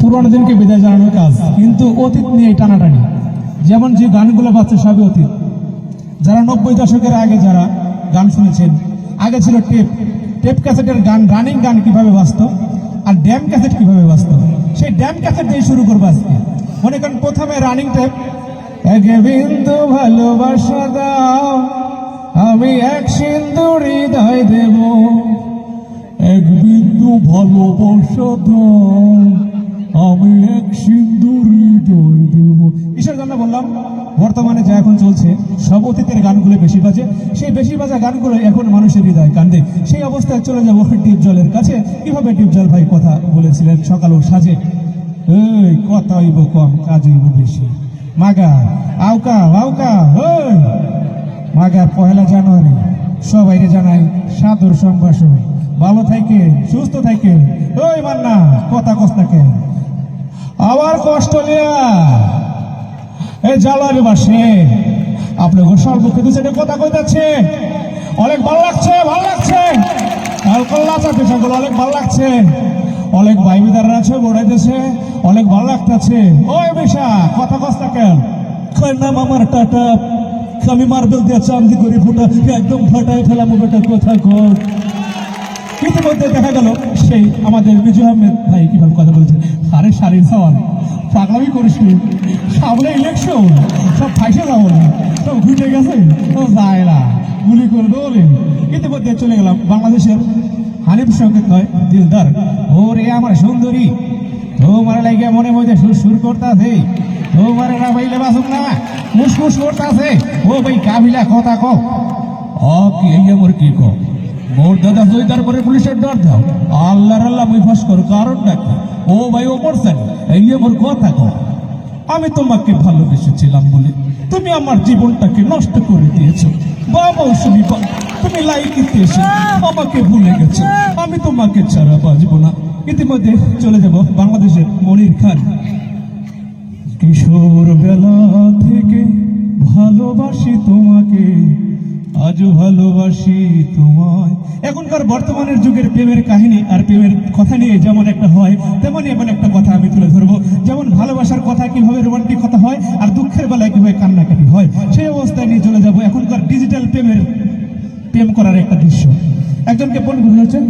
পুরনো দিনকে বিদায় জানানোর কাজ, কিন্তু অতীত নিয়ে টানাটানি। যেমন যে গানগুলো বাজছে সবই অতীত। যারা নব্বই দশকের আগে যারা গান শুনেছেন, আগে ছিল টেপ। টেপ ক্যাসেটের গান, রানিং গান কীভাবে বাজতো, আর ড্যাম ক্যাসেট কীভাবে বাজতো। সেই ড্যাম ক্যাসেট দিয়ে শুরু করব আজকে। মনে করেন প্রথমে রানিং টেপ, এক বিন্দু ভালোবাসা দাও, আমি এক সিন্দুর হৃদয় দেব, এক বিন্দু ভালোবাসা দাও আমি এক সিন্দুর হৃদয় দেব। কিসের জন্য বললাম? বর্তমানে যা এখন চলছে, সব অতীতের গানগুলো বেশি বাজে। সেই বেশি বাজা গানগুলো এখন মানুষের হৃদয় কান্দে। সেই অবস্থায় চলে যাব টিপ জলের কাছে। কীভাবে টিপ জল ভাই কথা বলেছিলেন সকাল ও সাজে? এই কথা হইব কম কাজ হইব বেশি। মাগা, আউকা আউকা মাগা পহেলা জানুয়ারি সবাইকে জানাই সাদর সম্ভাষণ। ভালো থাকে, সুস্থ থাকে। ওই মান্না, কথা কস্তাকে আবার কষ্ট লিয়া এই জালারি বাসে আপনি ঘোষাল মুখে দু সাইডে কথা কইতাছে। অনেক ভালো লাগছে ভালো লাগছে। পেশাগুলো অনেক ভালো লাগছে। অনেক ভাই বিদাররা আছে, বড়াইতেছে, অনেক ভালো লাগতেছে। ওই বেশা, কথা কস্তা কেন? নাম আমার টাটা। আমি মার্বেল দিয়ে চান্দি করে ফুটা, একদম ফাটায় ফেলাম বেটা কথা কর ইতিমধ্যে দেখা গেল, সেই আমাদের বিজয় আহমেদ ভাই কীভাবে কথা বলছে? আরে শাড়ির সওয়াল, পাগলামি করিস সামনে ইলেকশন সব ফাইসে যাব না। সব ঘুটে গেছে, ও যায় না গুলি করে দৌড়ে ইতিমধ্যে চলে গেলাম বাংলাদেশের হানিফ সংগীত নয়, দিলদার। ও রে আমার সুন্দরী, তোমার লাগে মনে মধ্যে সুর সুর করতাছে। তোমার না ভাইলে বাসুক না, মুসমুস করতাছে। ও ভাই কাবিলা, কথা কো অ, কি আমার কি কো মোর দাদা তুই তারপরে পুলিশের ডর দাও। আল্লাহর আল্লাহ মুই করো, কারণ নাকি ও ভাই, ও মরছেন। এই মোর কথা কো আমি তোমাকে ভালোবেসেছিলাম বলে তুমি আমার জীবনটাকে নষ্ট করে দিয়েছ। বাবা শুনি তুমি লাইকিতে এসে আমাকে ভুলে গেছো। আমি তোমাকে ছাড়া বাঁচবো না। ইতিমধ্যে চলে যাব বাংলাদেশের মনির খান। কিশোর বেলা থেকে ভালোবাসি তোমাকে। আজও ভালোবাসি তোমায়। এখনকার বর্তমানের যুগের প্রেমের কাহিনী আর প্রেমের কথা নিয়ে যেমন একটা হয়, তেমনই এমন একটা কথা আমি তুলে ধরবো। যেমন ভালোবাসার কথা কীভাবে রোমান্টিক কথা হয় আর দুঃখের বেলায় কীভাবে কান্নাকাটি হয়, সেই অবস্থায় নিয়ে চলে যাব এখনকার ডিজিটাল প্রেমের প্রেম করার একটা দৃশ্য। একজনকে ফোন করে হচ্ছে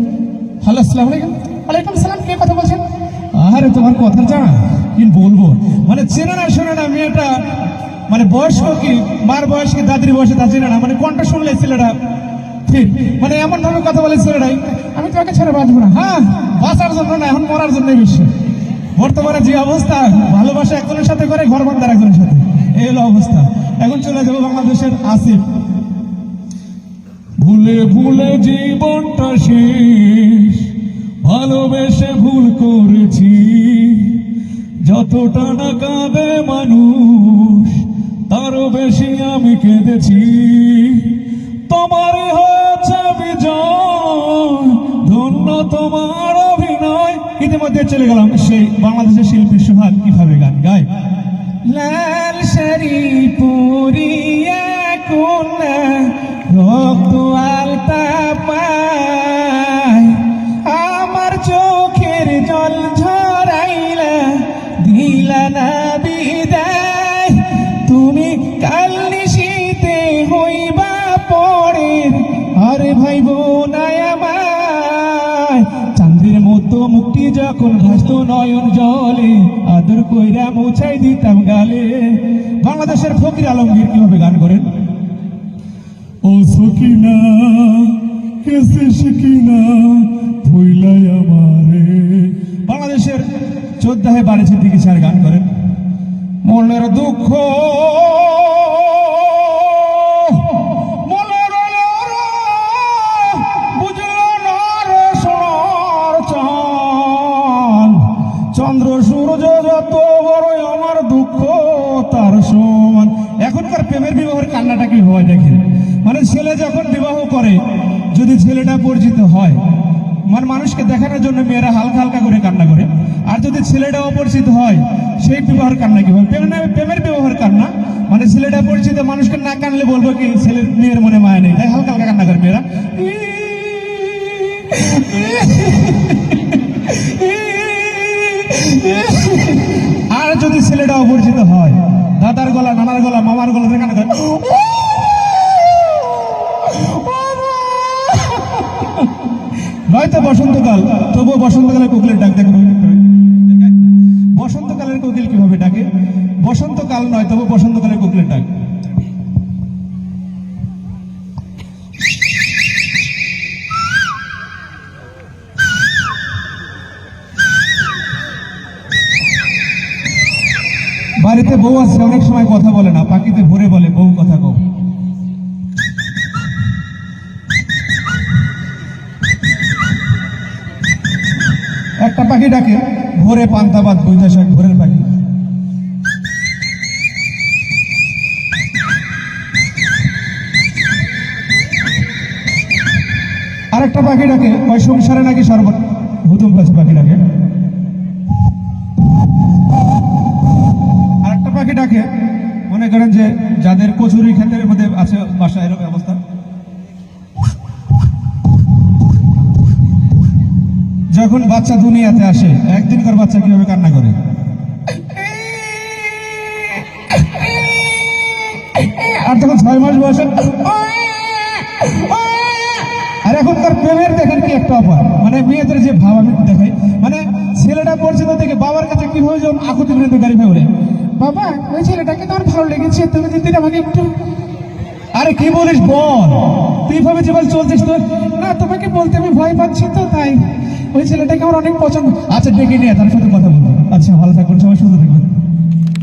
হ্যালো, আসসালামু আলাইকুম। ওয়ালাইকুম সালাম কে কথা বলছেন? আরে, তোমার কথা জানা, কি বলব? মানে চেনা না, শোনা না, মেয়েটা মানে বয়স্ক কি, মার বয়স কি, দাদির বয়সে চেনে না মানে কণ্ঠ শুনলে ছেলেটা ঠিক? মানে এমন ভাবে কথা বলে ছেলেটাই আমি তোমাকে ছেড়ে বাঁচবো না। হ্যাঁ বাঁচার জন্য না, এখন মরার জন্য বেশি। বর্তমানে যে অবস্থা, ভালোবাসা একজনের সাথে করে ঘর বান্ধার একজনের সাথে। এই হলো অবস্থা। এখন চলে যাব বাংলাদেশের আসিফ। ভুলে ভুলে জীবনটা শেষ, ভালোবেসে ভুল করেছি। যতটা না কাঁদে মানুষ তারও বেশি আমি কেঁদেছি। তোমারই হয়েছে বিজয়, ধন্য তোমার অভিনয়। ইতিমধ্যে চলে গেলাম সেই বাংলাদেশের শিল্পী সোহাগ, কীভাবে গান গায়? লাল শাড়ি পরিয়া কোনা রক্ত যখন ভাসত নয়ন জলে আদর কইরা মুছাই দিতাম গালে। বাংলাদেশের ফকির আলমগীর কীভাবে গান করেন? ও সকিনা কেসে শিকিনা ভুইলাই আমারে। বাংলাদেশের যোদ্ধাহে বাড়িছে দিকে স্যার গান করেন। মনের দুঃখ চন্দ্র সূর্য যত বড় আমার দুঃখ, তার সমান। এখনকার প্রেমের বিবাহের কান্নাটা কি হয় দেখেন? মানে ছেলে যখন বিবাহ করে, যদি ছেলেটা পরিচিত হয় মানে মানুষকে দেখানোর জন্য মেয়েরা হালকা হালকা করে কান্না করে। আর যদি ছেলেটা অপরিচিত হয়, সেই বিবাহের কান্না কি হয়? প্রেমের প্রেমের বিবাহের কান্না। মানে ছেলেটা পরিচিত, মানুষকে না কানলে বলব কি, ছেলের, মেয়ের মনে মায়া নেই। তাই হালকা হালকা কান্না করে মেয়েরা। দাদার গলা নানার গলা, মামার গলা দেখানো করে নয়তো বসন্তকাল, তবুও বসন্তকালের কোকিলের ডাক দেখো বসন্তকালের কোকিল কীভাবে ডাকে? বসন্তকাল নয় তবু বসন্তকালের কোকিলের ডাক। বাড়িতে বউ আছে, অনেক সময় কথা বলে না, পাখিতে ভরে বলে, বউ কথা কও। একটা পাখি ডাকে, ভোরে পান্তাবাদ বইটা শাক, ভোরের পাখি। আরেকটা পাখি ডাকে ওই সংসারে নাকি সর্বত হুতুম পাখি ডাকে। ডাকে মনে করেন যে যাদের কচুরি ক্ষেতের মধ্যে আছে বাসা এরকম অবস্থা। যখন বাচ্চা দুনিয়াতে আসে, একদিন কর বাচ্চা কীভাবে কান্না করে? আর তখন ছয় মাস বয়সে আর এখন তার প্রেমের দেখেন কি একটা অপার মানে মেয়েদের যে ভাব আমি দেখাই। মানে ছেলেটা পরিচিত থেকে বাবার কাছে কীভাবে যখন আকুতি গাড়ি ফেলে বাবা ওই ছেলেটাকে তো আমার ভালো লেগেছে। তুমি যদি আমাকে একটু আরে কি বলিস বল। তুই ভাবে জীবন চলছিস তোর না তোমাকে বলতে আমি ভয় পাচ্ছি তো তাই। ওই ছেলেটাকে আমার অনেক পছন্দ। আচ্ছা ডেকে নিয়ে তার সাথে কথা বলব। আচ্ছা ভালো থাকবেন সবাই সুন্দর থাকবেন।